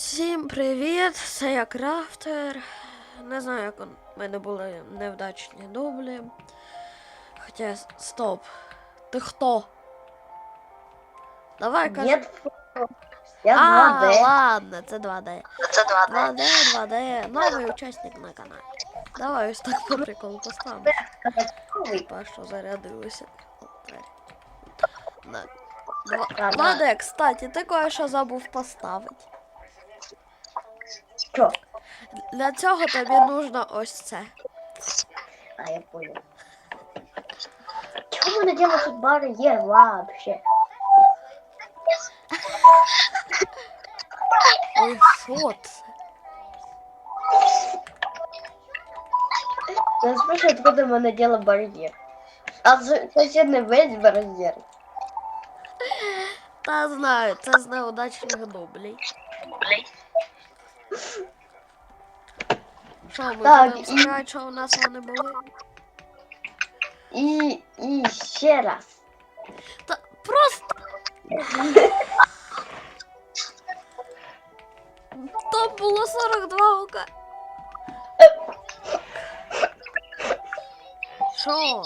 Всім привіт! Це я крафтер. Не знаю, як он- в мене були невдачні дублі. Хоча стоп. Ти хто? Давай кажи. Я а, 2D. ладно, це 2D. Це 2D, 2D, новий учасник на каналі. Давай ось так по приколу поставимо. Перше зарядилося. Двері. Ладно. 2D, кстати, ти кое-що забув поставити. Що? Для цього тобі нужно ось це. А, я понял. Чому не делать тут бар'єр вообще? Ой, що це? Я спрашиваю, откуда мене дело бар'єр. А сусідний весь бар'єр. Та знаю, це з неудачних дублей. Що, ми Так, будемо і- сказати, що у нас вони були? І, і ще раз. Та просто. Там було 42 ока. Що?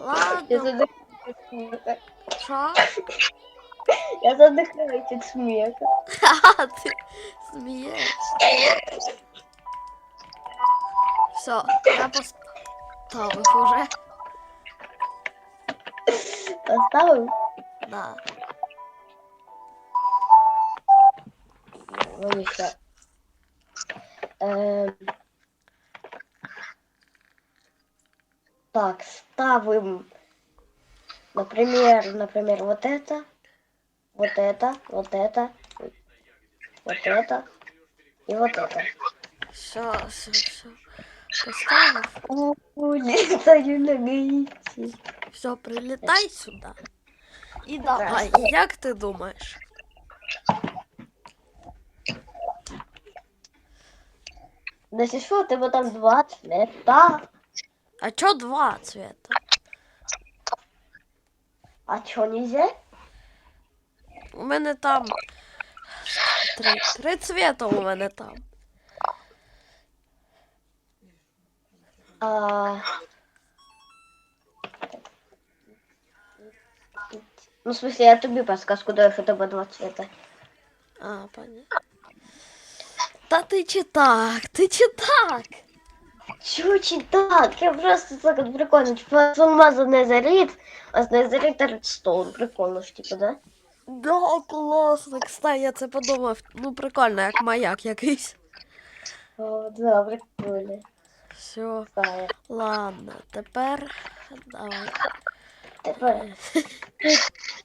Я Ладно, задихаюсь від сміха. що? Я задихаюсь від сміха. Ха, ти смієшся. Все, я поставив уже. Поставив? Да. Ну, ще. Ем. Так, ставим, например, например, вот это, вот это, вот это, вот это и вот это. Все, все, все. Поставив. О, летаю на гаити. Все, прилітай сюди. І давай, Прекрасно. як ти думаєш? Да если что, ты вот там два цвета. А чо два цвета? А чё нельзя? У мене там три, три цвета у мене там. А... Ну, в смысле, я тобі подсказку даю, що тебе два цвета. А, понятно. Та ти чи так, ти чи так? Чё так? Я просто так вот прикольно. Типа, с алмаза незерит, а с незерита редстоун. Прикольно ж, типа, да? Да, класно. Кстати, я це подумав. Ну, прикольно, як маяк якийсь. О, да, прикольно. Все, Знаю. ладно, тепер давай. Тепер.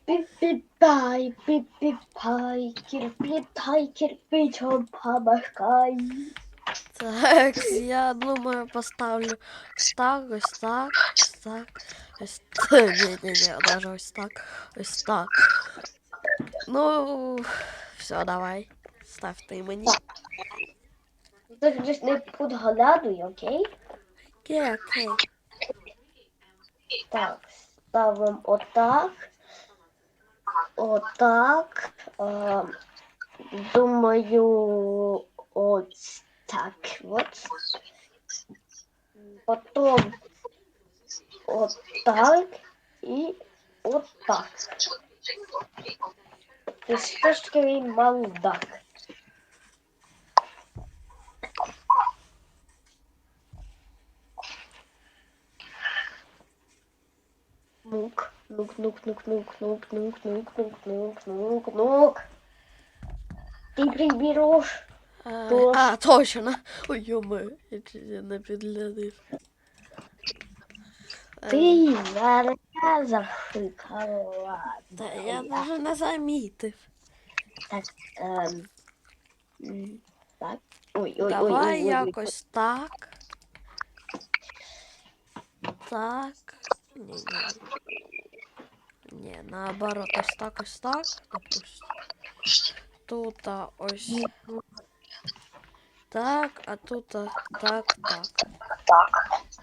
Пі-пі-пай, пі-пі-пай, кірплітай, кирпичом помахай. Так, я думаю, поставлю ось так, ось так, ось так, ось так. Ні, ні, ні, даже ось так, ось так. Ну, все, давай. Став ти мені. Ти ж не подглядуй, окей? Окей, окей. Так, ставим отак. Отак. А, думаю, ось так от. Потім отак і отак. Я считаю, что я. Нук, нук, нук, нук, нук, нук, нук, нук, нук, нук, нук, нук. Ты приберешь. А, точно. Ой, ё-моё, я тебя напедлянул. Ти зараз зашикала. Та я навіть не замітив. Так, ем, так. Ой, ой, Давай ой, ой, якось так. Так. Ні, ні. Ні, наоборот, ось так, ось так. Тут а, ось так, а тут а, так, так.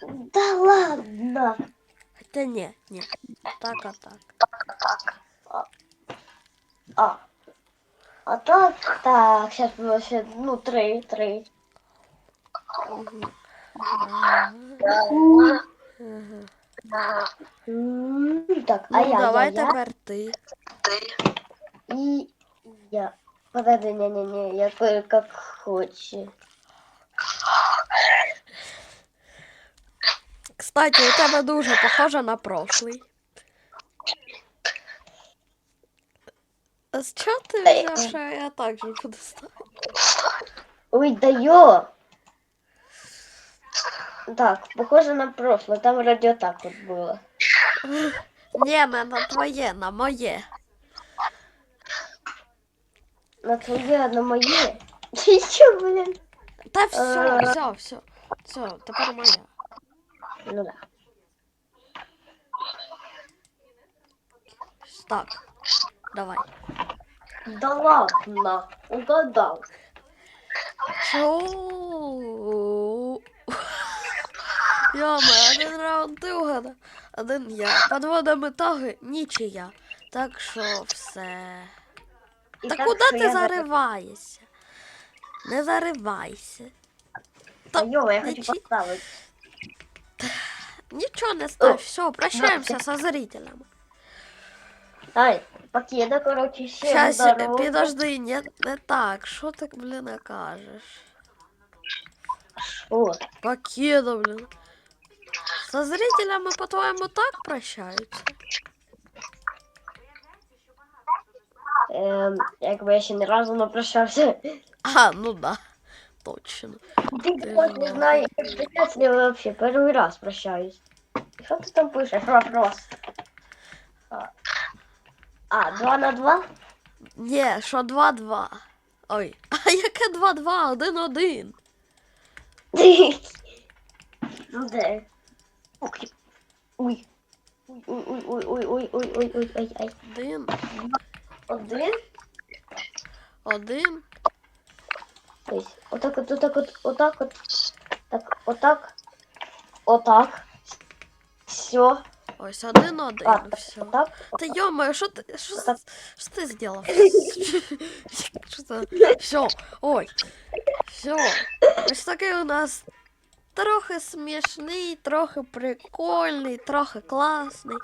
Да ладно. Хоча ні, ні. Так, а так. А. А так, так, сейчас было ще, ну, три, три. Мгм. М, Так, а Ну, я, давай я, я тепер ти. и я. Подожди, не-не-не, я кое как хочешь. Кстати, у тебе дуже похоже на прошлий. А з чого ти взяв, що я так же буду ставити? Ой, да ё! Так, похоже на прошлое, там вроде вот так вот было. Ні, не на твоє, на моє. На твое, на мое. Чё, блин? Та все, Е. все, все. Все, тепер моя. Ну да. Так. Давай. Да ладно, угадал. Чо? Йома, один раунд ти угадав, один я. Подводимо итоги нічия. Так що все. И Та так, куди ти я зариваєшся? Не заривайся. Да ё, я хочу Ничи- Ничего не ставь, ну, все, прощаемся со зрителем. Ай, покида, короче, все. Сейчас, дорогу. подожди, нет, не так, что ты, блин, окажешь? Что? Покида, блин. Со зрителями, по-твоему, так прощаются? Эм, якби я еще ни разу не прощался. А, ну да. Точно. Просто не знаю, прощатися, я вообще перший раз прощаюсь. Що ти там пишеш? Вопрос. А, А, два на два? Ні, що 2-2. Ой, а яке 2-2? 1-1. Ну де? Ой. Ой. Ой, ой, ой, ой, то есть вот так вот, вот так вот, вот так вот, так, вот так, вот так. Все. Ось один один, а, ну все. Вот так, вот Та йомаю, що ти, що, вот що ти зробив? що? Все, ой. Все. Ось такий у нас трохи смішний, трохи прикольний, трохи класний.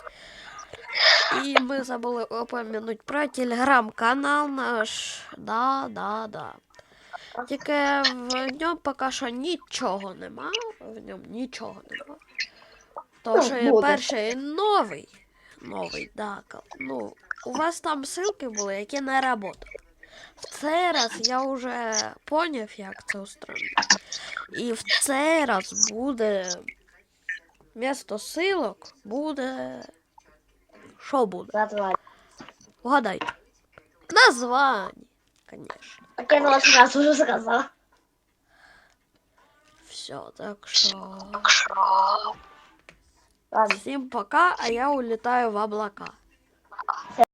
І ми забули опомянуть про телеграм-канал наш. Да, да, да. Тільки в ньому поки що нічого нема. В ньому нічого нема. То Ну, що є перший новий. Новий, да. Ну, у вас там ссылки були, які не працювали. В цей раз я вже поняв, як це устроєно. І в цей раз буде. Вместо ссылок буде. Що буде? Названня. Угадайте. Названня, конечно. Так я вас раз уже сказала. Все, так що. Ладно. Всім пока, а я улетаю в облака.